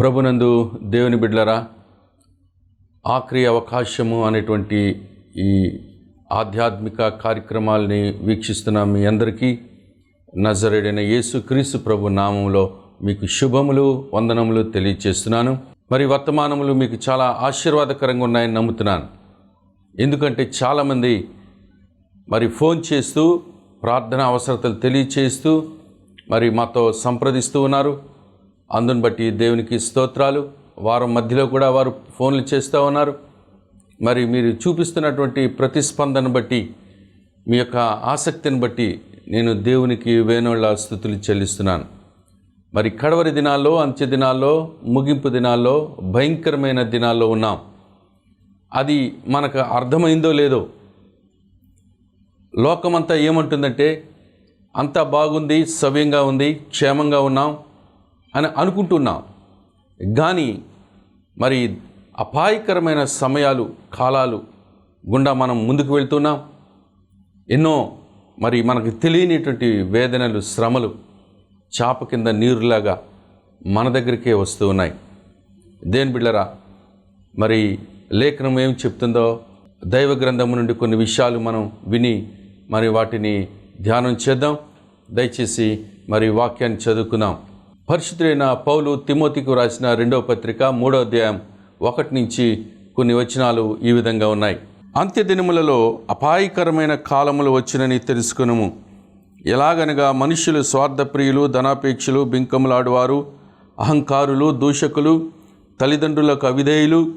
ప్రభునందు దేవుని బిడ్లరా ఆఖరి అవకాశము అనేటువంటి ఈ ఆధ్యాత్మిక కార్యక్రమాల్ని వీక్షిస్తున్న మీ అందరికీ నజరేడైన యేసు క్రీస్తు ప్రభు నామంలో మీకు శుభములు వందనములు తెలియచేస్తున్నాను. మరి వర్తమానములు మీకు చాలా ఆశీర్వాదకరంగా ఉన్నాయని నమ్ముతున్నాను. ఎందుకంటే చాలామంది మరి ఫోన్ చేస్తూ ప్రార్థన అవసరతలు తెలియచేస్తూ మరి మాతో సంప్రదిస్తూ ఉన్నారు. అందుని బట్టి దేవునికి స్తోత్రాలు. వారం మధ్యలో కూడా వారు ఫోన్లు చేస్తూ ఉన్నారు. మరి మీరు చూపిస్తున్నటువంటి ప్రతిస్పందన బట్టి మీ యొక్క ఆసక్తిని బట్టి నేను దేవునికి వేణోళ్ళ స్థుతులు చెల్లిస్తున్నాను. మరి కడవరి దినాల్లో అంత్య దినాల్లో ముగింపు దినాల్లో భయంకరమైన దినాల్లో ఉన్నాం. అది మనకు అర్థమైందో లేదో లోకమంతా ఏమంటుందంటే అంతా బాగుంది సవ్యంగా ఉంది క్షేమంగా ఉన్నాం అని అనుకుంటున్నాం. కానీ మరి అపాయకరమైన సమయాలు కాలాలు గుండా మనం ముందుకు వెళ్తున్నాం. ఎన్నో మరి మనకు తెలియనిటువంటి వేదనలు శ్రమలు చాప కింద నీరులాగా మన దగ్గరికే వస్తూ ఉన్నాయి. దేని బిళ్ళరా మరి లేఖనం ఏం చెప్తుందో దైవ గ్రంథము నుండి కొన్ని విషయాలు మనం విని మరి వాటిని ధ్యానం చేద్దాం. దయచేసి మరి వాక్యాన్ని చదువుకుందాం. పరిశుద్ధులైన పౌలు తిమోతికి రాసిన రెండవ పత్రిక మూడో అధ్యాయం ఒకటి నుంచి కొన్ని వచనాలు ఈ విధంగా ఉన్నాయి. అంత్య దినములలో అపాయకరమైన కాలములు వచ్చినని తెలుసుకునుము. ఎలాగనగా మనుష్యులు స్వార్థప్రియులు ధనాపేక్షలు బింకములాడువారు అహంకారులు దూషకులు తల్లిదండ్రులకు అవిధేయులు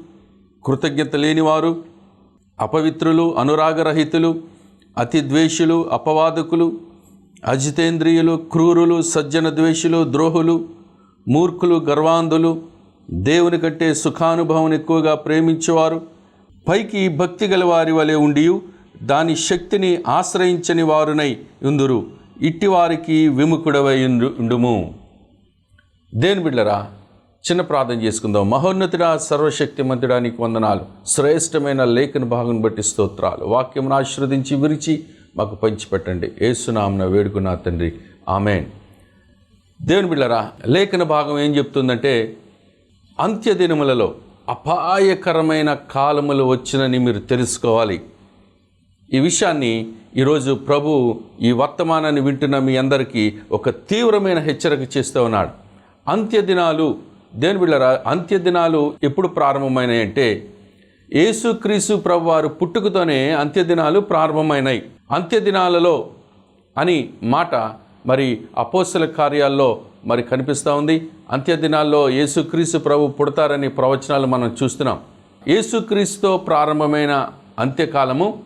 కృతజ్ఞత లేనివారు అపవిత్రులు అనురాగరహితులు అతి ద్వేషులు అపవాదకులు అజితేంద్రియులు క్రూరులు సజ్జన ద్వేషులు ద్రోహులు మూర్ఖులు గర్వాంధులు దేవుని కంటే సుఖానుభవం ఎక్కువగా ప్రేమించేవారు పైకి భక్తి గల వారి వలె ఉండియు దాని శక్తిని ఆశ్రయించని వారునై ఉందురు ఇట్టివారికి విముఖుడవై ఉండుము. దేని బిడ్డరా చిన్న ప్రార్థన చేసుకుందాం. మహోన్నతుడా సర్వశక్తి నీకు వందనాలు. శ్రేష్టమైన లేఖన భాగం బట్టి స్తోత్రాలు. వాక్యం ఆశీర్వదించి విరిచి మాకు పంచిపెట్టండి. ఏసునామన వేడుకున్నా తండ్రి. ఆమెన్. దేవుని బిళ్ళరా లేఖన భాగం ఏం చెప్తుందంటే అంత్య దినములలో అపాయకరమైన కాలములు వచ్చినని మీరు తెలుసుకోవాలి. ఈ విషయాన్ని ఈరోజు ప్రభు ఈ వర్తమానాన్ని వింటున్న మీ అందరికీ ఒక తీవ్రమైన హెచ్చరిక చేస్తూ ఉన్నాడు. అంత్య దినాలు దేని బిళ్ళరా అంత్య దినాలు ఎప్పుడు ప్రారంభమైనాయంటే యేసుక్రీసు ప్రభు వారు పుట్టుకతోనే అంత్యదినాలు ప్రారంభమైనాయి. అంత్యదినాలలో అని మాట మరి అపోస్తల కార్యాల్లో మరి కనిపిస్తూ ఉంది. అంత్యదినాల్లో యేసుక్రీసు ప్రభు పుడతారని ప్రవచనాలు మనం చూస్తున్నాం. యేసుక్రీస్తుతో ప్రారంభమైన అంత్యకాలము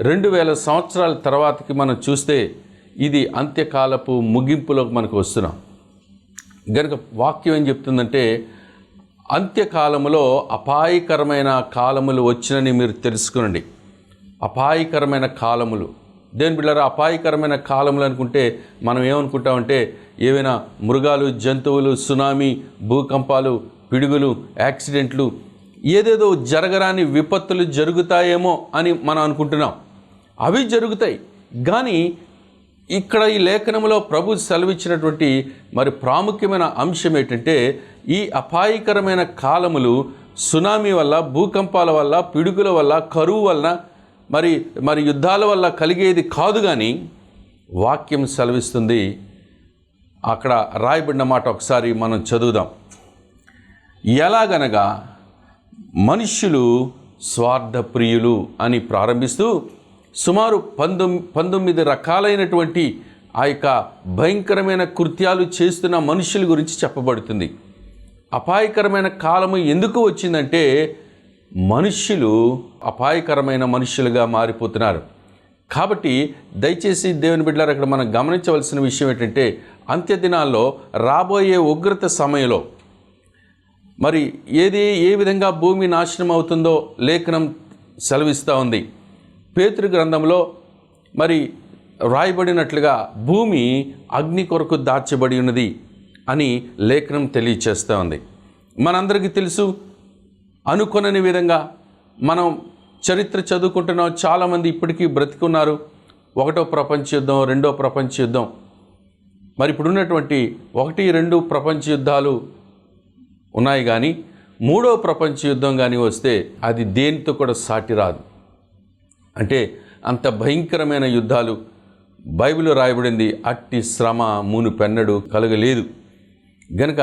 రెండు వేల సంవత్సరాల తర్వాతకి మనం చూస్తే ఇది అంత్యకాలపు ముగింపులోకి మనకు వస్తున్నాం. గనుక వాక్యం ఏం చెప్తుందంటే అంత్యకాలములో అపాయకరమైన కాలములు వచ్చినని మీరు తెలుసుకునండి. అపాయకరమైన కాలములు. దేని బిళ్ళరా అపాయకరమైన కాలములు అనుకుంటే మనం ఏమనుకుంటామంటే ఏవైనా మృగాలు జంతువులు సునామీ భూకంపాలు పిడుగులు యాక్సిడెంట్లు ఏదేదో జరగరాని విపత్తులు జరుగుతాయేమో అని మనం అనుకుంటున్నాం. అవి జరుగుతాయి. కానీ ఇక్కడ ఈ లేఖనంలో ప్రభు సెలవిచ్చినటువంటి మరి ప్రాముఖ్యమైన అంశం ఏంటంటే ఈ అపాయకరమైన కాలములు సునామీ వల్ల భూకంపాల వల్ల పిడుగుల వల్ల కరువు వలన మరి మరి యుద్ధాల వల్ల కలిగేది కాదు కానీ వాక్యం సెలవిస్తుంది. అక్కడ రాయబడిన మాట ఒకసారి మనం చదువుదాం. ఎలాగనగా మనుష్యులు స్వార్థప్రియులు అని ప్రారంభిస్తూ సుమారు పంతొమ్ పంతొమ్మిది రకాలైనటువంటి ఆ యొక్క భయంకరమైన కృత్యాలు చేస్తున్న మనుషుల గురించి చెప్పబడుతుంది. అపాయకరమైన కాలము ఎందుకు వచ్చిందంటే మనుష్యులు అపాయకరమైన మనుష్యులుగా మారిపోతున్నారు. కాబట్టి దయచేసి దేవుని బిడ్డలారు అక్కడ మనం గమనించవలసిన విషయం ఏంటంటే అంత్య దినాల్లో రాబోయే ఉగ్రత సమయంలో మరి ఏది ఏ విధంగా భూమి నాశనం అవుతుందో లేఖనం సెలవిస్తూ ఉంది. పేతృ గ్రంథంలో మరి రాయబడినట్లుగా భూమి అగ్ని కొరకు దాచబడి ఉన్నది. అని లేఖనం తెలియచేస్తూ ఉంది. మనందరికీ తెలుసు అనుకునని విధంగా మనం చరిత్ర చదువుకుంటున్నాం చాలామంది ఇప్పటికీ బ్రతికున్నారు. ఒకటో ప్రపంచ యుద్ధం రెండో ప్రపంచ యుద్ధం. మరి ఇప్పుడున్నటువంటి ఒకటి రెండు ప్రపంచ యుద్ధాలు ఉన్నాయి కానీ మూడో ప్రపంచ యుద్ధం కానీ వస్తే అది దేనితో కూడా సాటి రాదు. అంటే అంత భయంకరమైన యుద్ధాలు బైబిల్ రాయబడింది అట్టి శ్రమ మును పెన్నడు కలగలేదు. గనుక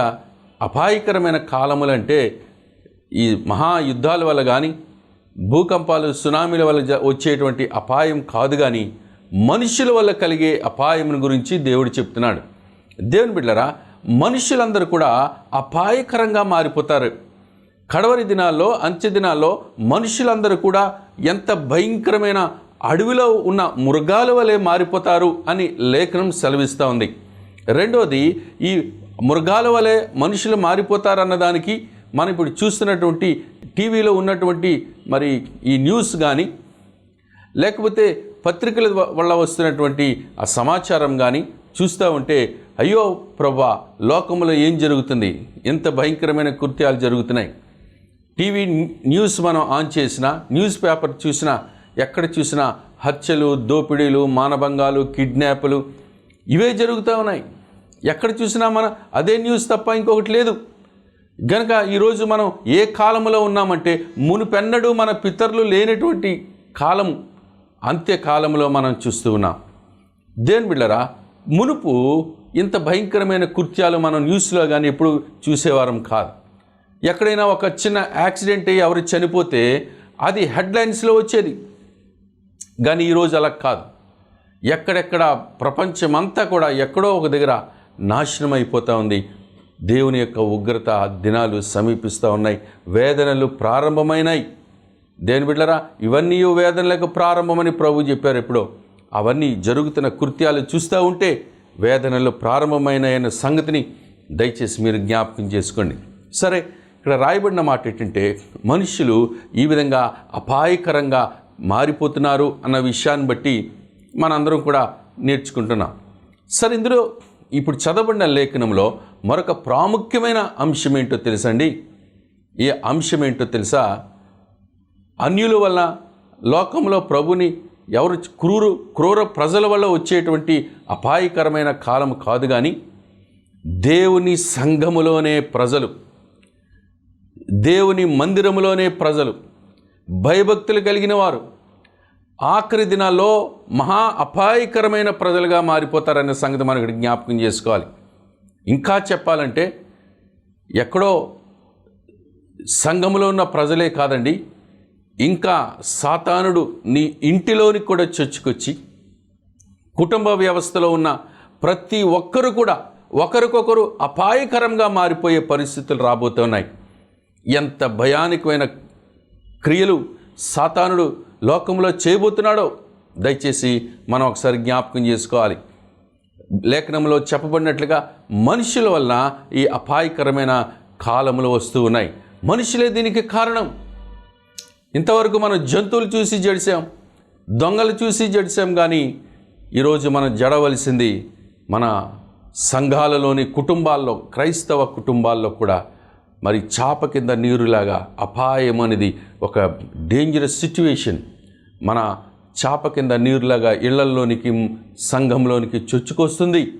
అపాయకరమైన కాలములంటే ఈ మహాయుద్ధాల వల్ల కానీ భూకంపాలు సునామీల వల్ల వచ్చేటువంటి అపాయం కాదు కానీ మనుషుల వల్ల కలిగే అపాయం గురించి దేవుడు చెప్తున్నాడు. దేవుని బిడ్డరా మనుషులందరూ కూడా అపాయకరంగా మారిపోతారు. కడవరి దినాల్లో అంత్య దినాల్లో మనుషులందరూ కూడా ఎంత భయంకరమైన అడవిలో ఉన్న మృగాల వలె మారిపోతారు అని లేఖనం సెలవిస్తూ ఉంది. రెండోది ఈ మృగాల వలె మనుషులు మారిపోతారన్న దానికి మనం ఇప్పుడు చూస్తున్నటువంటి టీవీలో ఉన్నటువంటి మరి ఈ న్యూస్ కానీ లేకపోతే పత్రికల వల్ల వస్తున్నటువంటి ఆ సమాచారం కానీ చూస్తూ ఉంటే అయ్యో ప్రభా లోకంలో ఏం జరుగుతుంది? ఎంత భయంకరమైన కృత్యాలు జరుగుతున్నాయి. టీవీ న్యూస్ మనం ఆన్ చేసినా న్యూస్ పేపర్ చూసినా ఎక్కడ చూసినా హత్యలు దోపిడీలు మానభంగాలు కిడ్నాప్లు ఇవే జరుగుతూ ఉన్నాయి. ఎక్కడ చూసినా మన అదే న్యూస్ తప్ప ఇంకొకటి లేదు. గనక ఈరోజు మనం ఏ కాలంలో ఉన్నామంటే మునుపెన్నడూ మన పితరులు లేనటువంటి కాలం అంత్యకాలంలో మనం చూస్తూ ఉన్నాం. దేని బిళ్ళరా మునుపు ఇంత భయంకరమైన కృత్యాలు మనం న్యూస్లో కానీ ఎప్పుడు చూసేవారం కాదు. ఎక్కడైనా ఒక చిన్న యాక్సిడెంట్ అయ్యి ఎవరు చనిపోతే అది హెడ్లైన్స్లో వచ్చేది. కానీ ఈరోజు అలా కాదు. ఎక్కడెక్కడ ప్రపంచమంతా కూడా ఎక్కడో ఒక దగ్గర నాశనం అయిపోతూ ఉంది. దేవుని యొక్క ఉగ్రత దినాలు సమీపిస్తూ ఉన్నాయి. వేదనలు ప్రారంభమైనాయి. దేని బిడ్డరా ఇవన్నీ వేదనలకు ప్రారంభమని ప్రభు చెప్పారు ఎప్పుడో. అవన్నీ జరుగుతున్న కృత్యాలు చూస్తూ ఉంటే వేదనలు ప్రారంభమైనాయన్న సంగతిని దయచేసి మీరు జ్ఞాపకం చేసుకోండి. సరే ఇక్కడ రాయబడిన మాట ఏంటంటే మనుషులు ఈ విధంగా అపాయకరంగా మారిపోతున్నారు అన్న విషయాన్ని బట్టి మనందరం కూడా నేర్చుకుంటున్నాం. సరే ఇందులో ఇప్పుడు చదవబడిన లేఖనంలో మరొక ప్రాముఖ్యమైన అంశం ఏంటో తెలుసండి? ఈ అంశం ఏంటో తెలుసా? అన్యుల వల్ల లోకంలో ప్రభుని ఎవరు క్రూరు క్రూర ప్రజల వల్ల వచ్చేటువంటి అపాయకరమైన కాలం కాదు కానీ దేవుని సంఘములోనే ప్రజలు. దేవుని మందిరములోనే ప్రజలు. భయభక్తులు కలిగిన వారు. ఆఖరి దినాల్లో మహా అపాయకరమైన ప్రజలుగా మారిపోతారనే సంగతి మనకి జ్ఞాపకం చేసుకోవాలి. ఇంకా చెప్పాలంటే ఎక్కడో సంఘములో ఉన్న ప్రజలే కాదండి ఇంకా సాతానుడు నీ ఇంటిలోని కూడా చొచ్చుకొచ్చి కుటుంబ వ్యవస్థలో ఉన్న ప్రతి ఒక్కరు కూడా ఒకరికొకరు అపాయకరంగా మారిపోయే పరిస్థితులు రాబోతున్నాయి. ఎంత భయానకమైన క్రియలు సాతానుడు లోకంలో చేయబోతున్నాడో దయచేసి మనం ఒకసారి జ్ఞాపకం చేసుకోవాలి. లేఖనంలో చెప్పబడినట్లుగా మనుషుల వలన ఈ అపాయకరమైన కాలములు వస్తూ ఉన్నాయి. మనుషులే దీనికి కారణం. ఇంతవరకు మనం జంతువులు చూసి జడిసాం దొంగలు చూసి జడిసాం కానీ ఈరోజు మనం జడవలసింది మన సంఘాలలోని కుటుంబాల్లో క్రైస్తవ కుటుంబాల్లో కూడా మరి చాప కింద నీరులాగా అపాయం అనేది ఒక డేంజరస్ సిచ్యువేషన్ మన చాప కింద నీరులాగా ఇళ్ళల్లోనికి సంఘంలోనికి చొచ్చుకొస్తుంది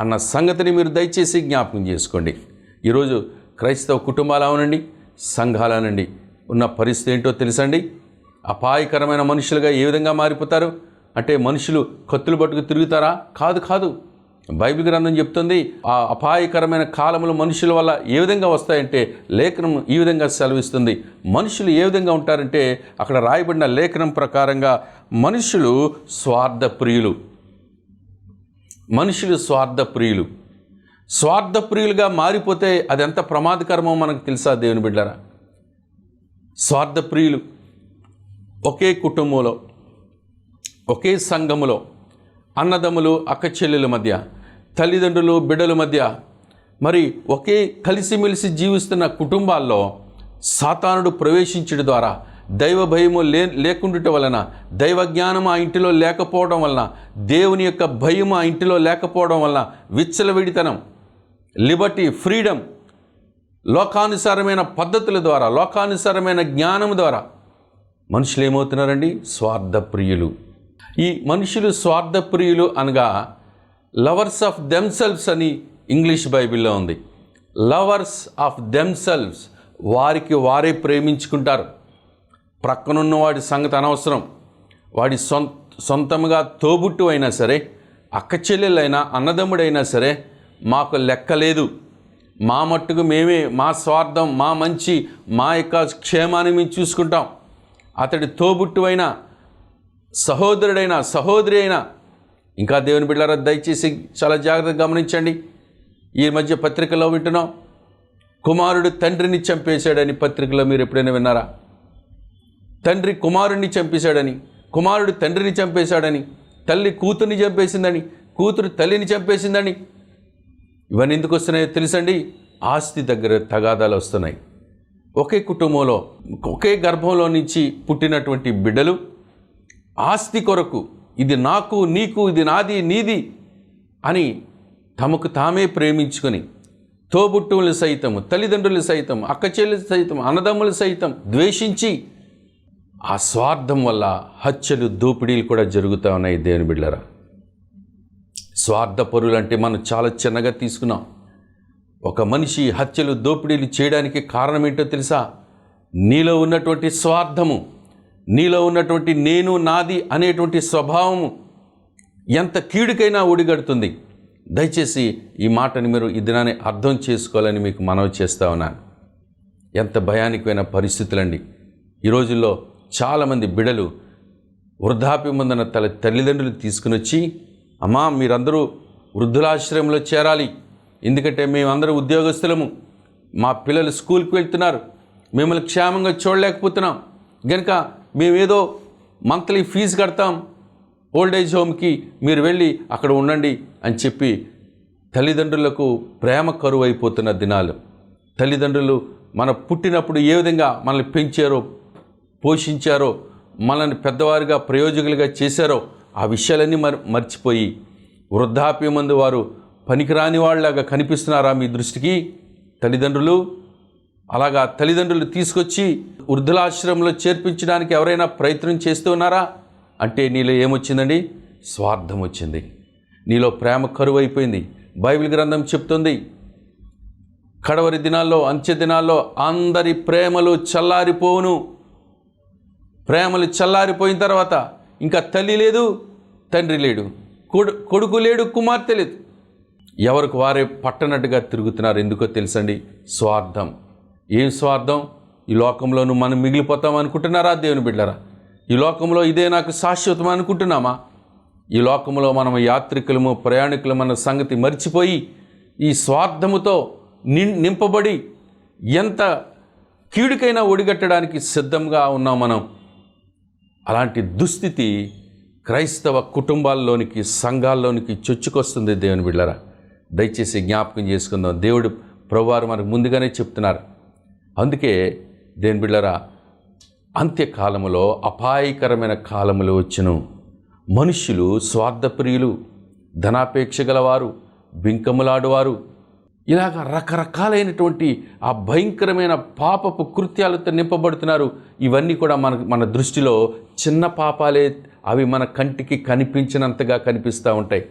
అన్న సంగతిని మీరు దయచేసి జ్ఞాపకం చేసుకోండి. ఈరోజు క్రైస్తవ కుటుంబాలు అవనండి సంఘాలనండి ఉన్న పరిస్థితి ఏంటో తెలుసండి? అపాయకరమైన మనుషులుగా ఏ విధంగా మారిపోతారు? అంటే మనుషులు కత్తులు పట్టుకు తిరుగుతారా? కాదు కాదు. బైబిల్ గ్రంథం చెప్తుంది ఆ అపాయకరమైన కాలములు మనుషుల వల్ల ఏ విధంగా వస్తాయంటే లేఖనం ఈ విధంగా సెలవిస్తుంది. మనుషులు ఏ విధంగా ఉంటారంటే అక్కడ రాయబడిన లేఖనం ప్రకారంగా మనుషులు స్వార్థప్రియులు. మనుషులు స్వార్థప్రియులు. స్వార్థప్రియులుగా మారిపోతే అది ఎంత ప్రమాదకరమో మనకు తెలుసా దేవుని బిడ్డారా? స్వార్థప్రియులు. ఒకే కుటుంబంలో ఒకే సంఘములో అన్నదమ్ములు అక్క చెల్లెల మధ్య తల్లిదండ్రులు బిడ్డల మధ్య మరి ఒకే కలిసిమెలిసి జీవిస్తున్న కుటుంబాల్లో సాతానుడు ప్రవేశించడం ద్వారా దైవ భయము లే లేకుండుట వలన దైవ జ్ఞానం ఆ ఇంటిలో లేకపోవడం వలన దేవుని యొక్క భయం ఆ ఇంటిలో లేకపోవడం వలన విచ్చలవిడితనం లిబర్టీ ఫ్రీడమ్ లోకానుసారమైన పద్ధతుల ద్వారా లోకానుసారమైన జ్ఞానం ద్వారా మనుషులు ఏమవుతున్నారండి? స్వార్థప్రియులు. ఈ మనుషులు స్వార్థప్రియులు అనగా లవర్స్ ఆఫ్ దెమ్సెల్వ్స్ అని ఇంగ్లీష్ బైబిల్లో ఉంది. లవర్స్ ఆఫ్ దెమ్సెల్వ్స్ వారికి వారే ప్రేమించుకుంటారు. ప్రక్కనున్న వాడి సంగతి అనవసరం. వాడి సొంత సొంతముగా తోబుట్టు అయినా సరే అక్క చెల్లెలైనా అన్నదమ్ముడైనా సరే మాకు లెక్కలేదు మా మట్టుకు మేమే మా స్వార్థం మా మంచి మా యొక్క క్షేమాన్ని మేము చూసుకుంటాం. అతడి తోబుట్టు అయినా సహోదరుడైన సహోదరి అయినా ఇంకా దేవుని బిడ్డారా దయచేసి చాలా జాగ్రత్తగా గమనించండి. ఈ మధ్య పత్రికలో వింటున్నాం కుమారుడు తండ్రిని చంపేశాడని పత్రికలో మీరు ఎప్పుడైనా విన్నారా? తండ్రి కుమారుడిని చంపేశాడని కుమారుడు తండ్రిని చంపేశాడని తల్లి కూతుర్ని చంపేసిందని కూతురు తల్లిని చంపేసిందని ఇవన్నీ ఎందుకు వస్తున్నాయో తెలుసండి? ఆస్తి దగ్గర తగాదాలు వస్తున్నాయి. ఒకే కుటుంబంలో ఒకే గర్భంలో నుంచి పుట్టినటువంటి బిడ్డలు ఆస్తి కొరకు ఇది నాకు నీకు ఇది నాది నీది అని తమకు తామే ప్రేమించుకొని తోబుట్టువులు సైతం తల్లిదండ్రులు సైతం అక్క సైతం అన్నదమ్ములు సైతం ద్వేషించి ఆ స్వార్థం వల్ల హత్యలు దోపిడీలు కూడా జరుగుతూ ఉన్నాయి దేవుని బిడ్డరా స్వార్థపరులు అంటే మనం చాలా చిన్నగా తీసుకున్నాం. ఒక మనిషి హత్యలు దోపిడీలు చేయడానికి కారణం ఏంటో తెలుసా? నీలో ఉన్నటువంటి స్వార్థము. నీలో ఉన్నటువంటి నేను నాది అనేటువంటి స్వభావము ఎంత కీడుకైనా ఒడిగడుతుంది. దయచేసి ఈ మాటని మీరు ఈ దినాన్ని అర్థం చేసుకోవాలని మీకు మనవి చేస్తా ఉన్నాను. ఎంత భయానికమైన పరిస్థితులండి. ఈ రోజుల్లో చాలామంది బిడలు వృద్ధాప్యమందున తల తల్లిదండ్రులు తీసుకుని వచ్చి అమ్మా మీరందరూ వృద్ధులాశ్రయంలో చేరాలి. ఎందుకంటే మేమందరూ ఉద్యోగస్తులము. మా పిల్లలు స్కూల్కి వెళ్తున్నారు. మిమ్మల్ని క్షేమంగా చూడలేకపోతున్నాం. గనుక మేమేదో మంత్లీ ఫీజు కడతాం ఓల్డ్ ఏజ్ హోమ్కి మీరు వెళ్ళి అక్కడ ఉండండి అని చెప్పి తల్లిదండ్రులకు ప్రేమ కరువు అయిపోతున్న దినాలు. తల్లిదండ్రులు మన పుట్టినప్పుడు ఏ విధంగా మనల్ని పెంచారో పోషించారో మనల్ని పెద్దవారిగా ప్రయోజకులుగా చేశారో ఆ విషయాలన్నీ మర్ మర్చిపోయి వృద్ధాప్యమందు వారు పనికిరాని వాళ్ళలాగా కనిపిస్తున్నారా మీ దృష్టికి? తల్లిదండ్రులు అలాగా తల్లిదండ్రులు తీసుకొచ్చి వృద్ధులాశ్రమంలో చేర్పించడానికి ఎవరైనా ప్రయత్నం చేస్తూ ఉన్నారా? అంటే నీలో ఏమొచ్చిందండి? స్వార్థం వచ్చింది. నీలో ప్రేమ కరువు అయిపోయింది బైబిల్ గ్రంథం చెప్తుంది కడవరి దినాల్లో అంత్య దినాల్లో అందరి ప్రేమలు చల్లారిపోవును. ప్రేమలు చల్లారిపోయిన తర్వాత ఇంకా తల్లి లేదు తండ్రి లేడు కొడు కొడుకు లేడు కుమార్తె లేదు. ఎవరికి వారే పట్టనట్టుగా తిరుగుతున్నారు ఎందుకో తెలుసండి? స్వార్థం. ఏం స్వార్థం? ఈ లోకంలోనూ మనం మిగిలిపోతాం అనుకుంటున్నారా దేవుని బిడ్డరా? ఈ లోకంలో ఇదే నాకు శాశ్వతం అనుకుంటున్నామా? ఈ లోకంలో మనం యాత్రికులము ప్రయాణికులము అన్న సంగతి మర్చిపోయి ఈ స్వార్థముతో నిం నింపబడి ఎంత కీడుకైనా ఒడిగట్టడానికి సిద్ధంగా ఉన్నాం మనం. అలాంటి దుస్థితి క్రైస్తవ కుటుంబాల్లోనికి సంఘాల్లోనికి చొచ్చుకొస్తుంది దేవుని బిళ్ళరా దయచేసి జ్ఞాపకం చేసుకుందాం. దేవుడు ప్రభువారు మనకు ముందుగానే చెప్తున్నారు. అందుకే దేని బిళ్ళరా అంత్యకాలములో అపాయకరమైన కాలములు వచ్చును. మనుష్యులు స్వార్థప్రియులు ధనాపేక్ష గలవారు బింకములాడువారు. ఇలాగ రకరకాలైనటువంటి ఆ భయంకరమైన పాపపు కృత్యాలతో నింపబడుతున్నారు. ఇవన్నీ కూడా మన మన దృష్టిలో చిన్న పాపాలే అవి మన కంటికి కనిపించినంతగా కనిపిస్తూ ఉంటాయి.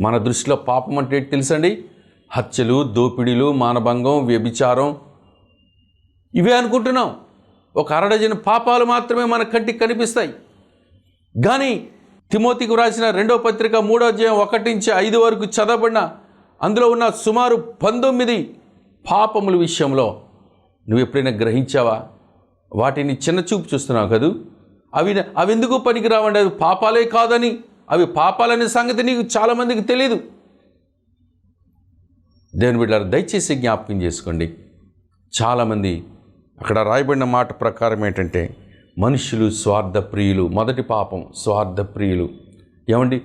మన దృష్టిలో పాపం అంటే ఏంటి తెలుసండి? హత్యలు దోపిడీలు మానభంగం వ్యభిచారం ఇవే అనుకుంటున్నాం. ఒక అరడజన పాపాలు మాత్రమే మన కంటికి కనిపిస్తాయి. కానీ తిమోతికి వ్రాసిన రెండో పత్రిక మూడో అధ్యాయం ఒకటి నుంచి ఐదు వరకు చదవబడిన అందులో ఉన్న సుమారు పంతొమ్మిది పాపముల విషయంలో నువ్వు ఎప్పుడైనా గ్రహించావా? వాటిని చిన్న చూపు చూస్తున్నావు కదూ? అవి అవి ఎందుకు పనికిరావండి అవి పాపాలే కాదని అవి పాపాలనే సంగతి నీకు చాలామందికి తెలియదు దేవుని బిడ్డారు దయచేసి జ్ఞాపకం చేసుకోండి. చాలామంది అక్కడ రాయబడిన మాట ప్రకారం ఏంటంటే మనుషులు స్వార్థప్రియులు మొదటి పాపం స్వార్థప్రియులు. ఏమండి?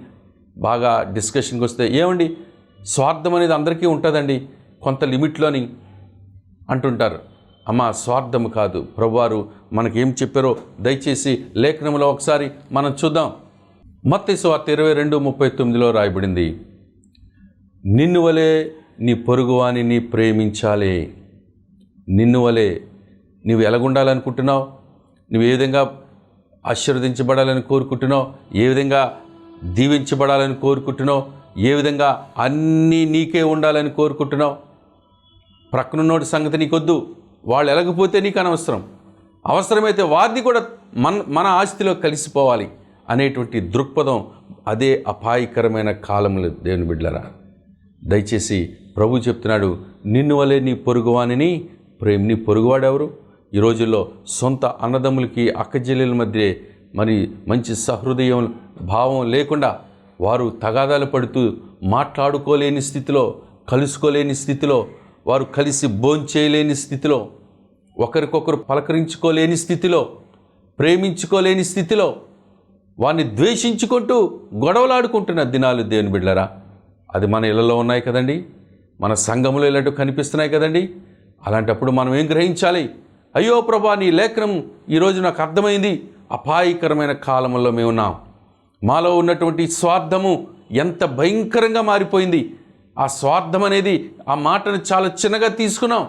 బాగా డిస్కషన్కి వస్తే ఏమండి? స్వార్థం అనేది అందరికీ ఉంటుందండి కొంత లిమిట్లోని అంటుంటారు. అమ్మ స్వార్థము కాదు. ప్రభువారు మనకేం చెప్పారో దయచేసి లేఖనంలో ఒకసారి మనం చూద్దాం. మత్తి స్వార్థ ఇరవై రెండు ముప్పై తొమ్మిదిలో రాయబడింది నిన్ను వలే నీ పొరుగువాని నీ ప్రేమించాలి. నిన్ను వలే నువ్వు ఎలాగుండాలనుకుంటున్నావు? నువ్వు ఏ విధంగా ఆశీర్వదించబడాలని కోరుకుంటున్నావు? ఏ విధంగా దీవించబడాలని కోరుకుంటున్నావు? ఏ విధంగా అన్నీ నీకే ఉండాలని కోరుకుంటున్నావు? ప్రక్కనున్నోడి సంగతి నీకొద్దు. వాళ్ళు ఎలగపోతే నీకు అనవసరం. అవసరమైతే వారిని కూడా మన మన ఆస్తిలో కలిసిపోవాలి అనేటువంటి దృక్పథం అదే అపాయకరమైన కాలములు దేవుని బిడ్డలరా. దయచేసి ప్రభు చెప్తున్నాడు నిన్ను వలే నీ పొరుగువానిని ప్రేమ నీ పొరుగువాడెవరు? ఈ రోజుల్లో సొంత అన్నదమ్ములకి అక్కజెల్లెల మధ్య మరి మంచి సహృదయం భావం లేకుండా వారు తగాదాలు పడుతూ మాట్లాడుకోలేని స్థితిలో కలుసుకోలేని స్థితిలో వారు కలిసి భోంచేయలేని స్థితిలో ఒకరికొకరు పలకరించుకోలేని స్థితిలో ప్రేమించుకోలేని స్థితిలో వారిని ద్వేషించుకుంటూ గొడవలాడుకుంటున్న దినాలు దేవుని బిడ్డరా అది మన ఇళ్ళలో ఉన్నాయి కదండి. మన సంఘములు ఇలాంటివి కనిపిస్తున్నాయి కదండి. అలాంటప్పుడు మనం ఏం గ్రహించాలి? అయ్యో ప్రభా నీ లేఖనం ఈరోజు నాకు అర్థమైంది. అపాయకరమైన కాలంలో మేము ఉన్నాం. మాలో ఉన్నటువంటి స్వార్థము ఎంత భయంకరంగా మారిపోయింది. ఆ స్వార్థం అనేది ఆ మాటను చాలా చిన్నగా తీసుకున్నాం.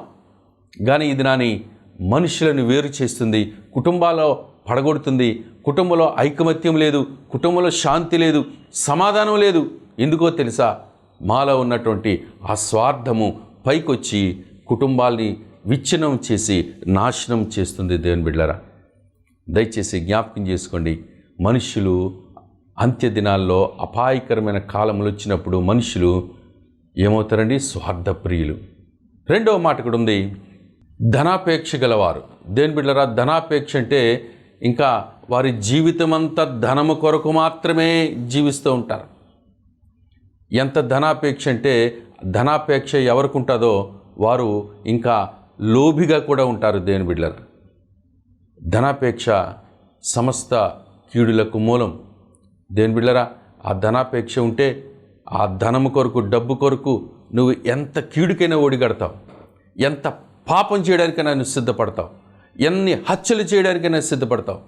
కానీ ఇది నాని మనుషులను వేరు చేస్తుంది. కుటుంబాల్లో పడగొడుతుంది. కుటుంబంలో ఐకమత్యం లేదు. కుటుంబంలో శాంతి లేదు. సమాధానం లేదు. ఎందుకో తెలుసా? మాలో ఉన్నటువంటి ఆ స్వార్థము పైకొచ్చి కుటుంబాల్ని విచ్ఛిన్నం చేసి నాశనం చేస్తుంది దేవుని బిడ్డరా దయచేసి జ్ఞాపకం చేసుకోండి. మనుషులు అంత్యదినాల్లో అపాయకరమైన కాలములు వచ్చినప్పుడు మనుషులు ఏమవుతారండి? స్వార్థప్రియులు. రెండవ మాట కూడా ఉంది. ధనాపేక్ష గలవారు. దేని బిడ్డరా ధనాపేక్ష అంటే ఇంకా వారి జీవితం అంతా ధనము కొరకు మాత్రమే జీవిస్తూ ఉంటారు. ఎంత ధనాపేక్ష అంటే ధనాపేక్ష ఎవరికి ఉంటుందో వారు ఇంకా లోభిగా కూడా ఉంటారు దేని బిడ్డలు. ధనాపేక్ష సమస్త కీడులకు మూలం. దేని బిడ్డరా ఆ ధనాపేక్ష ఉంటే ఆ ధనము కొరకు డబ్బు కొరకు నువ్వు ఎంత కీడుకైనా ఓడిగడతావు ఎంత పాపం చేయడానికైనా నువ్వు సిద్ధపడతావు. ఎన్ని హత్యలు చేయడానికైనా సిద్ధపడతావు.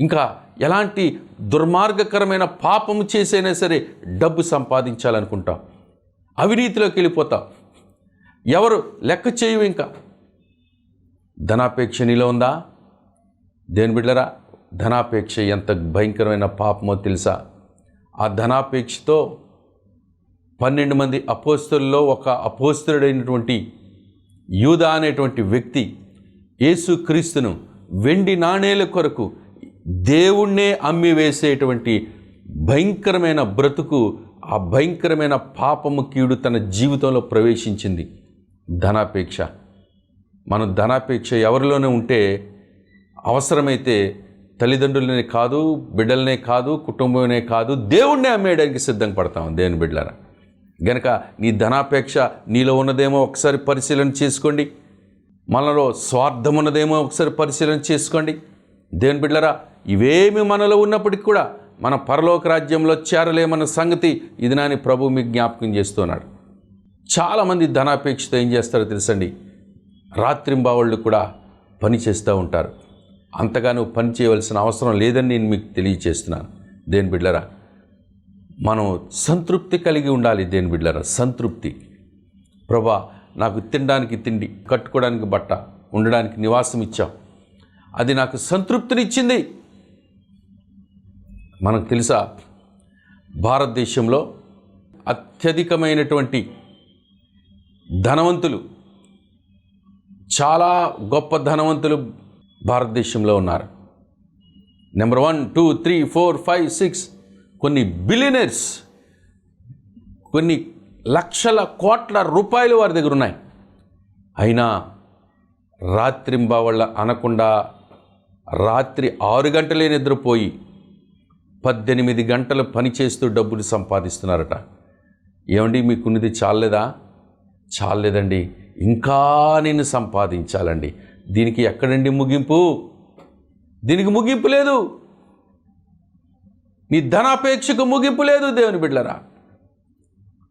ఇంకా ఎలాంటి దుర్మార్గకరమైన పాపము చేసైనా సరే డబ్బు సంపాదించాలనుకుంటావు. అవినీతిలోకి వెళ్ళిపోతావు. ఎవరు లెక్క చేయవు ఇంకా. ధనాపేక్ష నీలో ఉందా? దేని బిడ్డరా ధనాపేక్ష ఎంత భయంకరమైన పాపమో తెలుసా? ఆ ధనాపేక్షతో పన్నెండు మంది అపోస్తుల్లో ఒక అపోస్తుడైనటువంటి యూదా అనేటువంటి వ్యక్తి యేసుక్రీస్తును వెండి నాణేల కొరకు దేవుణ్ణే అమ్మి వేసేటువంటి భయంకరమైన బ్రతుకు ఆ భయంకరమైన పాపము కీడు తన జీవితంలో ప్రవేశించింది. ధనాపేక్ష. మనం ధనాపేక్ష ఎవరిలోనే ఉంటే అవసరమైతే తల్లిదండ్రులనే కాదు బిడ్డలనే కాదు కుటుంబమే కాదు దేవుణ్ణే అమ్మేయడానికి సిద్ధం పడతాం దేవుని బిడ్డలారా. గనక నీ ధనాపేక్ష నీలో ఉన్నదేమో ఒకసారి పరిశీలన చేసుకోండి. మనలో స్వార్థం ఉన్నదేమో ఒకసారి పరిశీలన చేసుకోండి. దేవుని బిడ్డలారా ఇవేమి మనలో ఉన్నప్పటికీ కూడా మన పరలోక రాజ్యంలో చేరలేమన్న సంగతి ఇది నాని ప్రభు మీకు జ్ఞాపకం చేస్తున్నాడు చాలామంది ధనాపేక్షతో ఏం చేస్తారో తెలుసండి? రాత్రింబావళ్ళు కూడా పని చేస్తూ ఉంటారు. అంతగా పని చేయవలసిన అవసరం లేదని నేను మీకు తెలియచేస్తున్నాను. దేని బిడ్డరా మనం సంతృప్తి కలిగి ఉండాలి దేని బిడ్డరా సంతృప్తి. ప్రభా నాకు తినడానికి తిండి కట్టుకోవడానికి బట్ట ఉండడానికి నివాసం ఇచ్చాం అది నాకు సంతృప్తినిచ్చింది. మనకు తెలుసా? భారతదేశంలో అత్యధికమైనటువంటి ధనవంతులు చాలా గొప్ప ధనవంతులు భారతదేశంలో ఉన్నారు. Number one two three four five six కొన్ని బిలియనర్స్ కొన్ని లక్షల కోట్ల రూపాయలు వారి దగ్గర ఉన్నాయి. అయినా రాత్రింబావళ్ళ అనకుండా రాత్రి ఆరు గంటలే నిద్రపోయి పద్దెనిమిది గంటలు పని చేస్తూ డబ్బులు సంపాదిస్తున్నారట. ఏమండి మీకున్నది చాలేదా చాలేదండి ఇంకా నేను సంపాదించాలండి. దీనికి ఎక్కడండి ముగింపు? దీనికి ముగింపు లేదు. మీ ధనాపేక్షకు ముగింపు లేదు దేవుని బిడ్డలరా.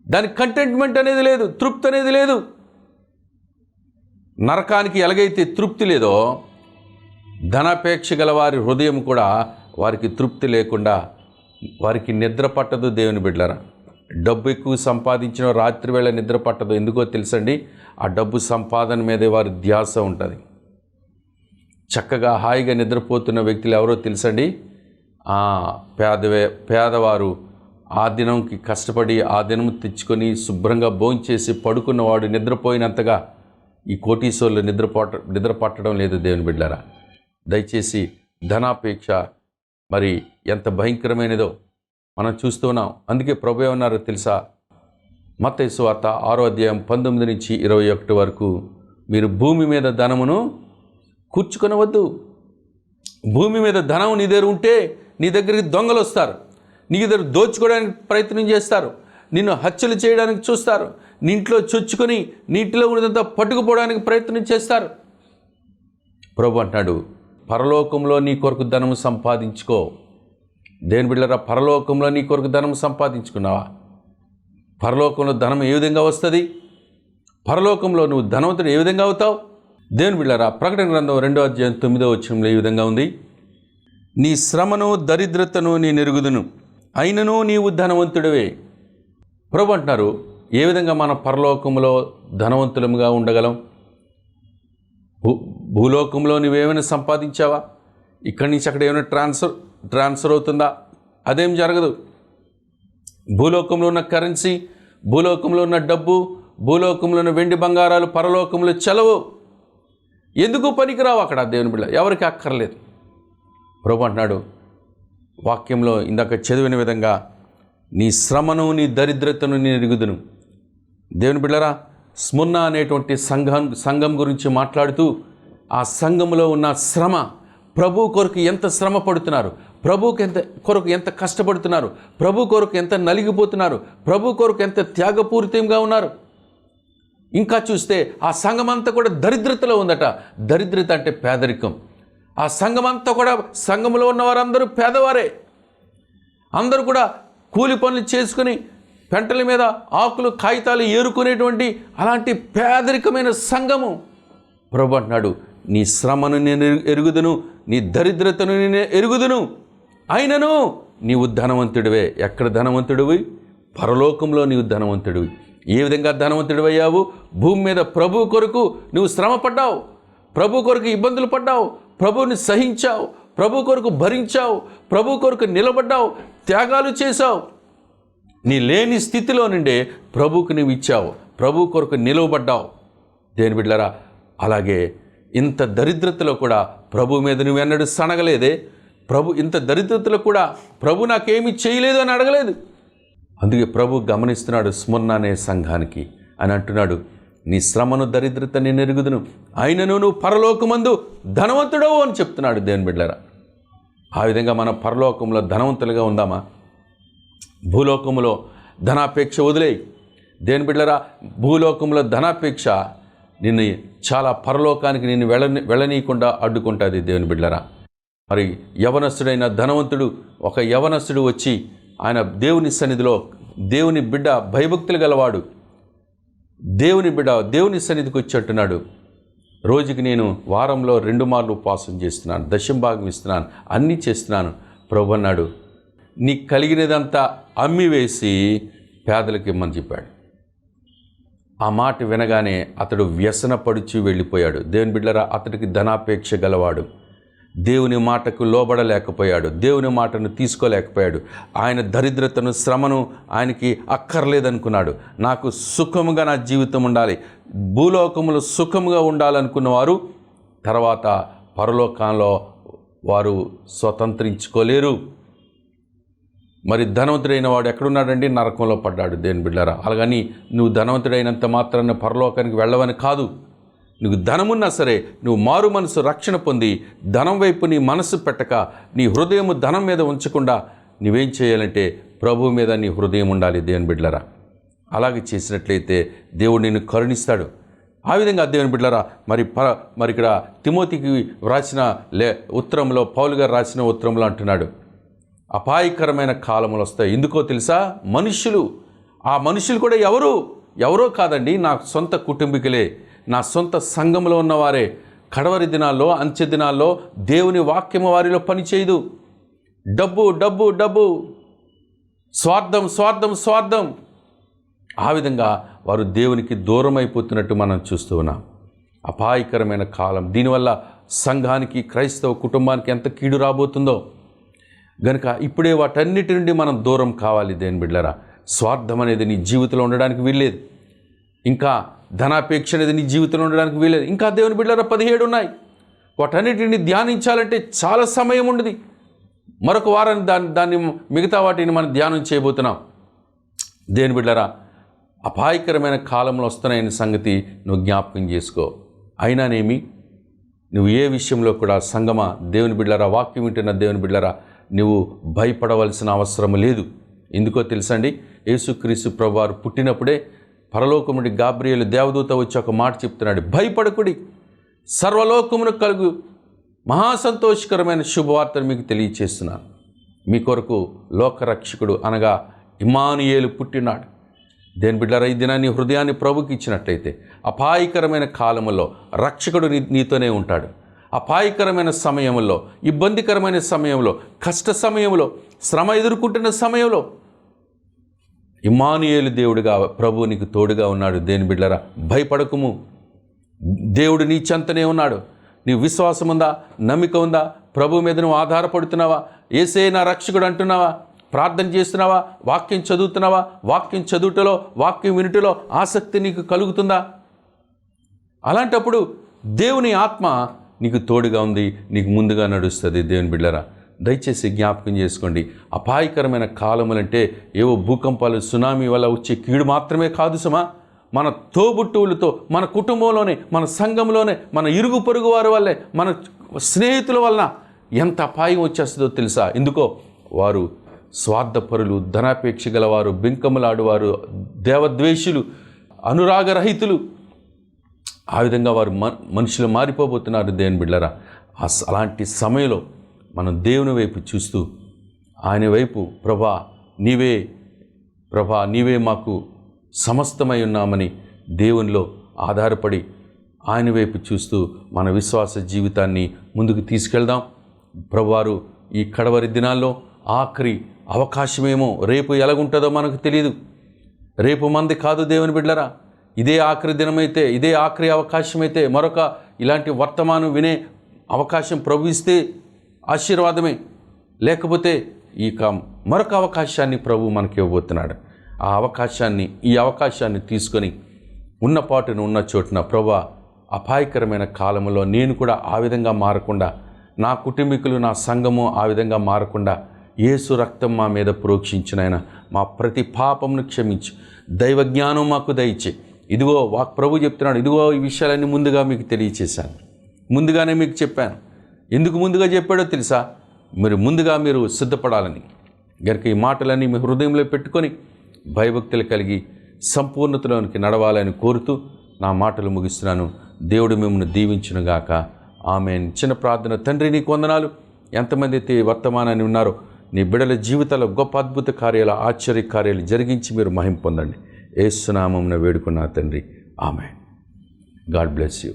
దానికి కంటెంట్మెంట్ అనేది లేదు తృప్తి అనేది లేదు. నరకానికి ఎలాగైతే తృప్తి లేదో ధనాపేక్ష గల వారి హృదయం కూడా వారికి తృప్తి లేకుండా వారికి నిద్ర పట్టదు దేవుని బిడ్డలరా. డబ్బు ఎక్కువ సంపాదించిన రాత్రి వేళ నిద్ర పట్టదు. ఎందుకో తెలుసండి? ఆ డబ్బు సంపాదన మీదే వారి ధ్యాస ఉంటుంది. చక్కగా హాయిగా నిద్రపోతున్న వ్యక్తులు ఎవరో తెలుసండి? పేదవే పేదవారు ఆ దినంకి కష్టపడి ఆ దినం తెచ్చుకొని శుభ్రంగా భోంచేసి పడుకున్నవాడు నిద్రపోయినంతగా ఈ కోటీశ్వర్లు నిద్రపోట నిద్ర పట్టడం లేదు దేవుని బిడ్డారా దయచేసి ధనాపేక్ష మరి ఎంత భయంకరమైనదో మనం చూస్తున్నాం అందుకే ప్రభు ఏమన్నారో తెలుసా? మత్తయి వార్త ఆరో అధ్యాయం పంతొమ్మిది నుంచి ఇరవై ఒకటి వరకు మీరు భూమి మీద ధనమును కూర్చుకొనవద్దు. భూమి మీద ధనం నీ దగ్గర ఉంటే నీ దగ్గరికి దొంగలు వస్తారు. నీ దగ్గర దోచుకోవడానికి ప్రయత్నం చేస్తారు. నిన్ను హత్యలు చేయడానికి చూస్తారు. నీంట్లో చొచ్చుకొని నీటిలో ఉన్నదంతా పట్టుకుపోవడానికి ప్రయత్నం చేస్తారు. ప్రభు అంటాడు పరలోకంలో నీ కొరకు ధనము సంపాదించుకో. దేని బిళ్ళరా పరలోకంలో నీ కొరకు ధనం సంపాదించుకున్నావా? పరలోకంలో ధనం ఏ విధంగా వస్తుంది? పరలోకంలో నువ్వు ధనవంతుడు ఏ విధంగా అవుతావు? దేవుని బిళ్ళరా ప్రకటన గ్రంథం రెండో అధ్యాయం తొమ్మిదో వచ్చినంలో ఈ విధంగా ఉంది? నీ శ్రమను దరిద్రతను నీ నెరుగుదును అయినను నీవు ధనవంతుడివే. ప్రభు అంటున్నారు ఏ విధంగా మన పరలోకంలో ధనవంతులముగా ఉండగలం? భూ భూలోకంలో నువ్వేమైనా సంపాదించావా? ఇక్కడి నుంచి అక్కడ ఏమైనా ట్రాన్స్ఫర్ ట్రాన్స్ఫర్ అవుతుందా? అదేం జరగదు. భూలోకంలో ఉన్న కరెన్సీ భూలోకంలో ఉన్న డబ్బు భూలోకంలో ఉన్న వెండి బంగారాలు పరలోకంలో చెలవు. ఎందుకు పనికిరావు అక్కడ దేవుని బిడ్డ? ఎవరికి అక్కర్లేదు. ప్రభు అంటున్నాడు వాక్యంలో ఇందాక చదివిన విధంగా నీ శ్రమను నీ దరిద్రతను నీ ఎరుగుదును. దేవుని బిళ్ళరా స్మున్న అనేటువంటి సంఘం సంఘం గురించి మాట్లాడుతూ ఆ సంఘంలో ఉన్న శ్రమ ప్రభు కొరకు ఎంత శ్రమ పడుతున్నారు? ప్రభుకి ఎంత కొరకు ఎంత కష్టపడుతున్నారు? ప్రభు కొరకు ఎంత నలిగిపోతున్నారు? ప్రభు కొరకు ఎంత త్యాగపూరితంగా ఉన్నారు? ఇంకా చూస్తే ఆ సంఘమంతా కూడా దరిద్రతలో ఉందట. దరిద్రత అంటే పేదరికం. ఆ సంఘమంతా కూడా సంఘంలో ఉన్న వారందరూ పేదవారే. అందరూ కూడా కూలి పనులు చేసుకుని పెంటల మీద ఆకులు కాగితాలు ఏరుకునేటువంటి అలాంటి పేదరికమైన సంఘము. ప్రభు అంటున్నాడు నీ శ్రమను నేను ఎరుగుదును నీ దరిద్రతను నేను ఎరుగుదును. అయినను నీవు ధనవంతుడివే. ఎక్కడ ధనవంతుడివి? పరలోకంలో నీవు ధనవంతుడివి. ఏ విధంగా ధనవంతుడివయ్యావు? భూమి మీద ప్రభు కొరకు నువ్వు శ్రమ పడ్డావు ప్రభు కొరకు ఇబ్బందులు పడ్డావు. ప్రభుని సహించావు. ప్రభు కొరకు భరించావు. ప్రభు కొరకు నిలబడ్డావు. త్యాగాలు చేశావు. నీ లేని స్థితిలో నుండే ప్రభుకు నువ్వు ఇచ్చావు. ప్రభు కొరకు నిలవబడ్డావు. దేని బిడ్డరా అలాగే ఇంత దరిద్రతలో కూడా ప్రభు మీద నువ్వు ఎన్నడూ సనగలేదే ప్రభు ఇంత దరిద్రతలో కూడా ప్రభు నాకేమీ చేయలేదు అని అడగలేదు. అందుకే ప్రభు గమనిస్తున్నాడు స్మున్న అనే సంఘానికి. అని అంటున్నాడు నీ శ్రమను దరిద్రత నేను ఎరుగుదును అయినను నువ్వు పరలోకమందు ధనవంతుడవు అని చెప్తున్నాడు దేవుని బిడ్డరా ఆ విధంగా మనం పరలోకంలో ధనవంతులుగా ఉందామా? భూలోకములో ధనాపేక్ష వదిలేయి. దేని బిడ్డరా భూలోకంలో ధనాపేక్ష నిన్ను చాలా పరలోకానికి నిన్ను వెళ్ళని వెళ్ళనీయకుండా అడ్డుకుంటుంది దేవుని బిడ్డరా మరి యవనస్తుడైన ధనవంతుడు ఒక యవనస్తుడు వచ్చి ఆయన దేవుని సన్నిధిలో దేవుని బిడ్డ భయభక్తులు గలవాడు. దేవుని బిడ్డ దేవుని సన్నిధికి వచ్చి అంటున్నాడు రోజుకి నేను వారంలో రెండు మార్లు ఉపవాసం చేస్తున్నాను దశం భాగం ఇస్తున్నాను అన్నీ చేస్తున్నాను. ప్రభు అన్నాడు నీకు కలిగినదంతా అమ్మి వేసి పేదలకు ఇమ్మని చెప్పాడు. ఆ మాట వినగానే అతడు వ్యసనపడుచు వెళ్ళిపోయాడు. దేవుని బిడ్డరా అతడికి ధనాపేక్ష గలవాడు. దేవుని మాటకు లోబడలేకపోయాడు. దేవుని మాటను తీసుకోలేకపోయాడు. ఆయన దరిద్రతను శ్రమను ఆయనకి అక్కర్లేదనుకున్నాడు. నాకు సుఖముగా నా జీవితం ఉండాలి. భూలోకములు సుఖముగా ఉండాలనుకున్న వారు తర్వాత పరలోకంలో వారు స్వతంత్రించుకోలేరు. మరి ధనవంతుడైన వాడు ఎక్కడున్నాడండి? నరకంలో పడ్డాడు. దేని బిడ్డారా అలాగని నువ్వు ధనవంతుడైనంత మాత్రాన్ని పరలోకానికి వెళ్ళవని కాదు. నువ్వు ధనమున్నా సరే నువ్వు మారు మనసు రక్షణ పొంది ధనం వైపు నీ మనసు పెట్టక నీ హృదయము ధనం మీద ఉంచకుండా నువ్వేం చేయాలంటే ప్రభు మీద నీ హృదయం ఉండాలి దేవుని బిడ్డలరా. అలాగే చేసినట్లయితే దేవుడు నిన్ను కరుణిస్తాడు. ఆ విధంగా దేవుని బిడ్డలరా మరి ప మరి ఇక్కడ తిమోతికి వ్రాసిన లే ఉత్తరంలో పౌలు గారు రాసిన ఉత్తరంలో అంటున్నాడు అపాయకరమైన కాలములు వస్తాయి. ఎందుకో తెలుసా? మనుషులు. ఆ మనుషులు కూడా ఎవరు? ఎవరో కాదండి నా సొంత కుటుంబీకులే. నా సొంత సంఘంలో ఉన్నవారే కడవరి దినాల్లో అంత్య దినాల్లో దేవుని వాక్యము వారిలో పనిచేయదు. డబ్బు డబ్బు డబ్బు. స్వార్థం స్వార్థం స్వార్థం. ఆ విధంగా వారు దేవునికి దూరం అయిపోతున్నట్టు మనం చూస్తూ ఉన్నాం. అపాయకరమైన కాలం. దీనివల్ల సంఘానికి క్రైస్తవ కుటుంబానికి ఎంత కీడు రాబోతుందో. గనుక ఇప్పుడే వాటన్నిటి నుండి మనం దూరం కావాలి దేని బిడ్డరా స్వార్థం అనేది నీ జీవితంలో ఉండడానికి వీల్లేదు. ఇంకా ధనాపేక్ష అనేది నీ జీవితంలో ఉండడానికి వీలేదు. ఇంకా దేవుని బిడ్డల పదిహేడు ఉన్నాయి. వాటన్నిటిని ధ్యానించాలంటే చాలా సమయం ఉండదు. మరొక వారాన్ని దాన్ని దాన్ని మిగతా వాటిని మనం ధ్యానం చేయబోతున్నాం. దేని బిడ్డరా అపాయకరమైన కాలంలో వస్తున్నాయని సంగతి నువ్వు జ్ఞాపకం చేసుకో. అయినానేమి నువ్వు ఏ విషయంలో కూడా సంగమ దేవుని బిడ్డరా వాక్యం వింటున్న దేవుని బిడ్డరా నువ్వు భయపడవలసిన అవసరం లేదు. ఎందుకో తెలుసండి యేసుక్రీస్తు ప్రభువారు పుట్టినప్పుడే పరలోకముడి గాబ్రియలు దేవదూత వచ్చి ఒక మాట చెప్తున్నాడు. భయపడకుడి. సర్వలోకమును కలుగు. మహాసంతోషకరమైన శుభవార్తను మీకు తెలియచేస్తున్నాను. మీ కొరకు లోకరక్షకుడు అనగా ఇమానుయేలు పుట్టినాడు. దేని బిడ్డరా ఈ దినాన్ని హృదయాన్ని ప్రభుకి ఇచ్చినట్టయితే అపాయకరమైన కాలములో రక్షకుడు నీ నీతోనే ఉంటాడు. అపాయకరమైన సమయంలో ఇబ్బందికరమైన సమయంలో కష్ట సమయంలో శ్రమ ఎదుర్కొంటున్న సమయంలో ఇమానుయేలు దేవుడిగా ప్రభు నీకు తోడుగా ఉన్నాడు. దేని బిడ్డరా భయపడకుము. దేవుడు నీ చెంతనే ఉన్నాడు. నీ విశ్వాసం ఉందా? నమ్మిక ఉందా? ప్రభు మీద నువ్వు ఆధారపడుతున్నావా? ఏసే నా రక్షకుడు అంటున్నావా? ప్రార్థన చేస్తున్నావా? వాక్యం చదువుతున్నావా? వాక్యం చదువుటలో వాక్యం వినుటలో ఆసక్తి నీకు కలుగుతుందా? అలాంటప్పుడు దేవుని ఆత్మ నీకు తోడుగా ఉంది. నీకు ముందుగా నడుస్తుంది దేవుని బిడ్డరా దయచేసి జ్ఞాపకం చేసుకోండి. అపాయకరమైన కాలములంటే ఏవో భూకంపాలు సునామీ వల్ల వచ్చే కీడు మాత్రమే కాదు సుమా. మన తోబుట్టువులతో మన కుటుంబంలోనే మన సంఘంలోనే మన ఇరుగు పొరుగు వారి వల్లే మన స్నేహితుల వలన ఎంత అపాయం వచ్చేస్తుందో తెలుసా? ఎందుకో వారు స్వార్థపరులు ధనాపేక్ష గలవారు బింకములాడువారు దేవద్వేషులు అనురాగరహితులు ఆ విధంగా వారు మ మనుషులు మారిపోబోతున్నారు దేవుని బిడ్డరా అలాంటి సమయంలో మనం దేవుని వైపు చూస్తూ ఆయన వైపు ప్రభా నీవే ప్రభా నీవే మాకు సమస్తమై ఉన్నామని దేవునిలో ఆధారపడి ఆయన వైపు చూస్తూ మన విశ్వాస జీవితాన్ని ముందుకు తీసుకెళ్దాం. ప్రభువారు ఈ కడవరి దినాల్లో ఆఖరి అవకాశమేమో రేపు ఎలాగుంటుందో మనకు తెలియదు రేపు మంది కాదు దేవుని బిడ్డరా ఇదే ఆఖరి దినమైతే ఇదే ఆఖరి అవకాశం అయితే మరొక ఇలాంటి వర్తమానం వినే అవకాశం ప్రభు ఇస్తే ఆశీర్వాదమే. లేకపోతే ఇక మరొక అవకాశాన్ని ప్రభు మనకి ఇవ్వబోతున్నాడు. ఆ అవకాశాన్ని ఈ అవకాశాన్ని తీసుకొని ఉన్న పాటును ఉన్న చోటున ప్రభు అపాయకరమైన కాలంలో నేను కూడా ఆ విధంగా మారకుండా నా కుటుంబీకులు నా సంఘము ఆ విధంగా మారకుండా యేసు రక్తం మా మీద ప్రోక్షించినైనా ఆయన మా ప్రతి పాపమును క్షమించి. దైవ జ్ఞానం మాకు దయచే. ఇదిగో వాక్ ప్రభు చెప్తున్నాడు. ఇదిగో ఈ విషయాలన్నీ ముందుగా మీకు తెలియచేశాను. ముందుగానే మీకు చెప్పాను. ఎందుకు ముందుగా చెప్పాడో తెలుసా? మీరు ముందుగా మీరు సిద్ధపడాలని. గనుక ఈ మాటలన్నీ మీ హృదయంలో పెట్టుకొని భయభక్తులు కలిగి సంపూర్ణతలోనికి నడవాలని కోరుతూ నా మాటలు ముగిస్తున్నాను. దేవుడు మిమ్మల్ని దీవించునుగాక. ఆమె చిన్న ప్రార్థన. తండ్రి నీకు వందనాలు. ఎంతమంది అయితే వర్తమానాన్ని ఉన్నారో నీ బిడల జీవితాల్లో గొప్ప అద్భుత కార్యాలు ఆశ్చర్య కార్యాలు జరిగించి మీరు మహిం పొందండి. ఏసునామం వేడుకున్నా తండ్రి. ఆమె గాడ్ బ్లెస్ యూ.